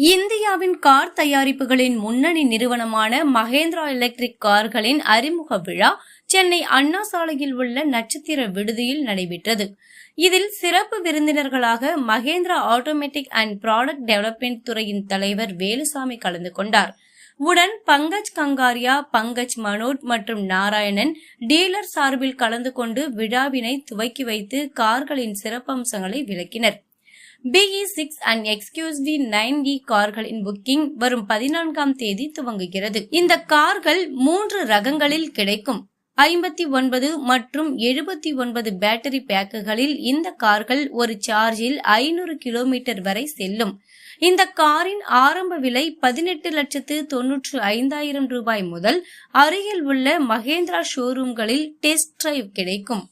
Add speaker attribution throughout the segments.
Speaker 1: இந்தியாவின் கார் தயாரிப்புகளின் முன்னணி நிறுவனமான மகேந்திரா எலக்ட்ரிக் கார்களின் அறிமுக விழா சென்னை அண்ணா சாலையில் உள்ள நட்சத்திர விடுதியில் நடைபெற்றது. இதில் சிறப்பு விருந்தினர்களாக Mahindra automatic and product development துறையின் தலைவர் வேலுசாமி கலந்து கொண்டார். உடன் பங்கஜ் கங்காரியா பங்கஜ் மனோட் மற்றும் நாராயணன் டீலர் சார்பில் கலந்து கொண்டு விழாவினை துவக்கி வைத்து கார்களின் சிறப்பம்சங்களை விளக்கினர். BE six and XEV nine E கார்களின் booking வரும் பதினான்காம் தேதி துவங்குகிறது. இந்த கார்கள் மூன்று ரகங்களில் கிடைக்கும். ஐம்பத்தி ஒன்பது மற்றும் எழுபத்தி ஒன்பது பேட்டரி பேக்குகளில் இந்த கார்கள் ஒரு சார்ஜில் ஐநூறு கிலோமீட்டர் வரை செல்லும். இந்த காரின் ஆரம்ப விலை பதினெட்டு லட்சத்து தொன்னூற்று ஐந்தாயிரம் ரூபாய் முதல் அருகில் உள்ள மகேந்திரா ஷோரூம்களில் டெஸ்ட் டிரைவ் கிடைக்கும்.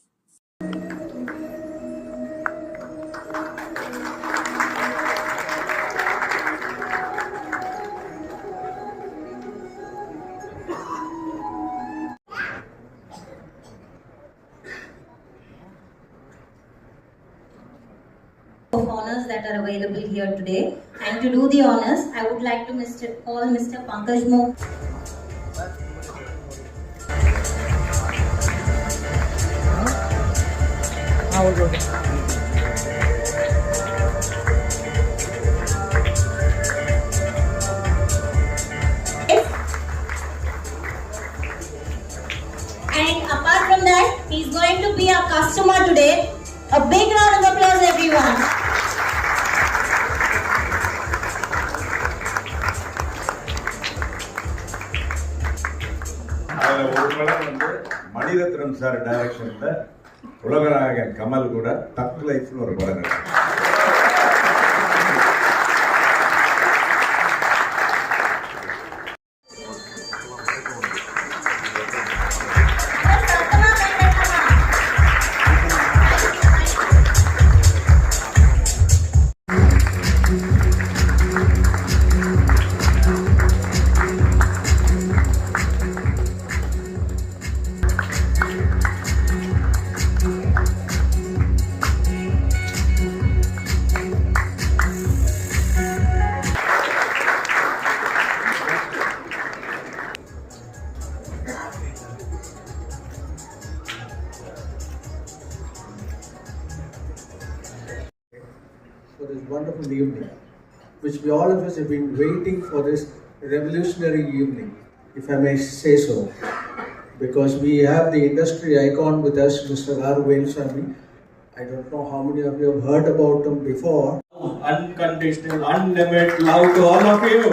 Speaker 2: Of honors that are available here today. And to do the honors, I would like to Mr. call Mr. Pankaj Mo. And apart from that, he's going to be our customer today. A big round of applause, everyone.
Speaker 3: Mani Ratnam sir டைரக்ஷன்ல உலகநாயகன் கமல் கூட தக் லைஃப்னு ஒரு படம்
Speaker 4: for this wonderful evening, which we all of us have been waiting for this revolutionary evening, if I may say so. Because we have the industry icon with us, Mr. R. Velusamy. I don't know how many of you have heard about him before.
Speaker 5: unconditional, unlimited love to all of you.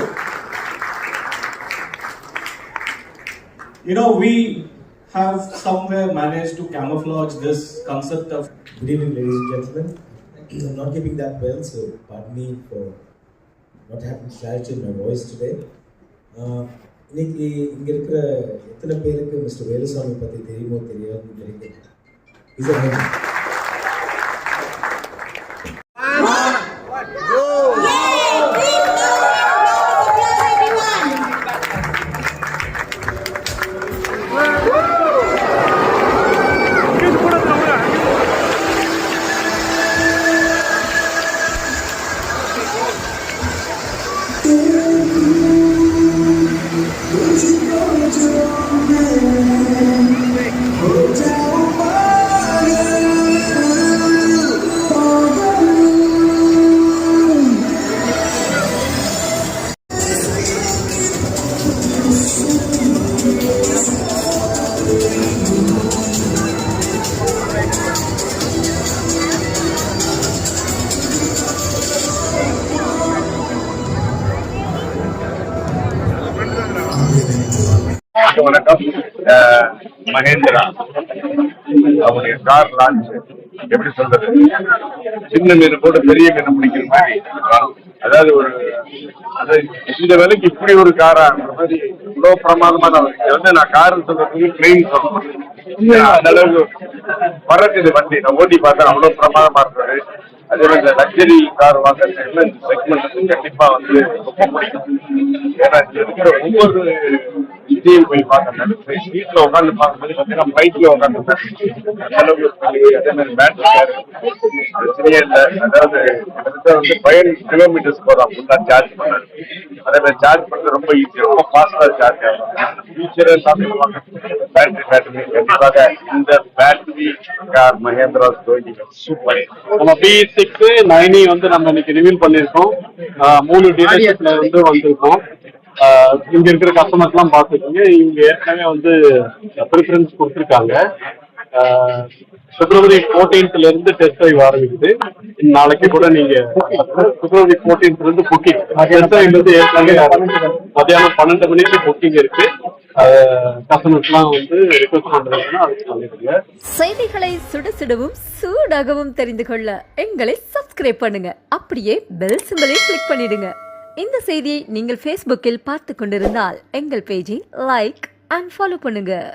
Speaker 5: You know, we have somewhere managed to camouflage this concept of
Speaker 6: Good evening, ladies and gentlemen. I'm not keeping that well, so pardon me for not having clarity in my voice today. இன்னைக்கு இங்க இருக்கிற எத்தனை பேருக்கு mister Velusamy பத்தி தெரியுமோ தெரியாதுன்னு தெரியல Him?
Speaker 3: வணக்கம், மகேந்திரா. அவருடைய கார் லான்ச் எப்படி சொல்றது? சின்ன மீன் போட்டு பெரிய மீன் பிடிக்கிற மாதிரி. அதாவது ஒரு அதாவது இந்த விலைக்கு இப்படி ஒரு காரா மாதிரி இவ்வளவு பிரமாதமான ஒரு- இது வந்து நான் கார் சொல்றதுக்கு ட்ரெயின் ஏன்னா, அந்த அளவுக்கு பறக்குது வண்டி. நான் ஓட்டி பார்த்தேன் அவ்வளவு பிரமாதமா இருந்தது. அதே மாதிரி இந்த லக்ஸரி கார் வாங்குறதுல இந்த செக்மெண்ட் வந்து கண்டிப்பா வந்து ரொம்ப பிடிக்கும். ஏன்னா இருக்கிற ஒவ்வொரு விஜயம் போய் பார்த்தேன் வீட்டில் உட்காந்து பார்க்கும்போது பார்த்தீங்கன்னா பைக்ல உட்காந்து அதே மாதிரி பேட்டரி பிரச்சனையே இல்லை. அதாவது வந்து கிலோமீட்டர்ஸ் போதான் ஃபுல்லாக சார்ஜ் பண்ணாரு அதே மாதிரி சார்ஜ் பண்றது ரொம்ப ஈஸி ரொம்ப ஃபாஸ்டா சார்ஜ் ஆகும். ஃபியூச்சர் சாப்பிடுவாங்க பேட்டரி பேட்டரி கண்டிப்பாக இந்த பேட்டரி கார் மகேந்திரா சூப்பர்.
Speaker 7: நம்ம பி சிக்ஸ் நைனி வந்து நம்ம இன்னைக்கு ரிவீல் பண்ணியிருக்கோம். மூணு டீலர்ஷிப்ல இருந்து வந்திருக்கோம். இங்க இருக்கிற கஸ்டமர்ஸ் எல்லாம் பார்த்துருக்கீங்க இவங்க ஏற்கனவே வந்து ப்ரிஃபரன்ஸ் கொடுத்துருக்காங்க. பிப்ரவரி ஃபோர்டீன்த்ல இருந்து டெஸ்ட் ட்ரைவ் ஆரம்பிக்குது. நாளைக்கு கூட நீங்க பிப்ரவரி ஃபோர்டீன்த்ல இருந்து புக்கிங் டெஸ்ட் ட்ரைவ் வந்து ஏற்கனவே மத்தியானம் பன்னெண்டு மணிக்கு புக்கிங் இருக்கு. கஸ்டமர்ஸ்லாம் வந்து ரிக்வெஸ்ட் பண்றாங்கன்னா அதுக்கு
Speaker 8: செய்திகளை சுடுசுடவும் சூடாகவும் தெரிந்து கொள்ள எங்களை சப்ஸ்கிரைப் பண்ணுங்க. அப்படியே பெல் சிம்பலையும் கிளிக் பண்ணிடுங்க. இந்த செய்தியை நீங்கள் ஃபேஸ்புக்கில் பார்த்து கொண்டிருந்தால் எங்கள் பேஜை லைக் அண்ட் ஃபாலோ பண்ணுங்கள்